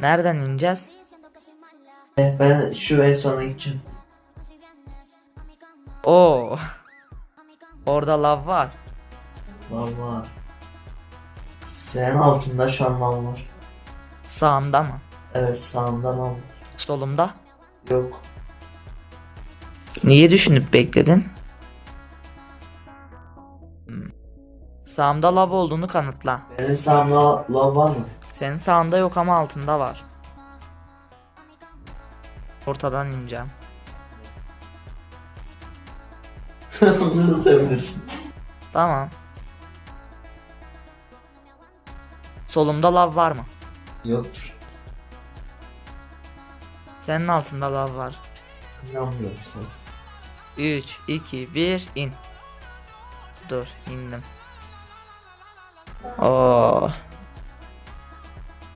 Nereden ineceğiz? Eh, Ben şu en sona gideceğim. Oo. Orada lav var. Valla. Senin altında şu an lan var. Sağımda mı? Evet sağımda lan var. Solumda? Yok. Niye düşünüp bekledin? Hmm. Sağımda lav olduğunu kanıtla. Benim sağımda lan var mı? Senin sağında yok ama altında var. Ortadan ineceğim. Nasıl sevinirsin? Tamam. Solumda lav var mı? Yoktur. Senin altında lav var. İnanmıyorum sana. 3, 2, 1, in. Dur, indim. Oo.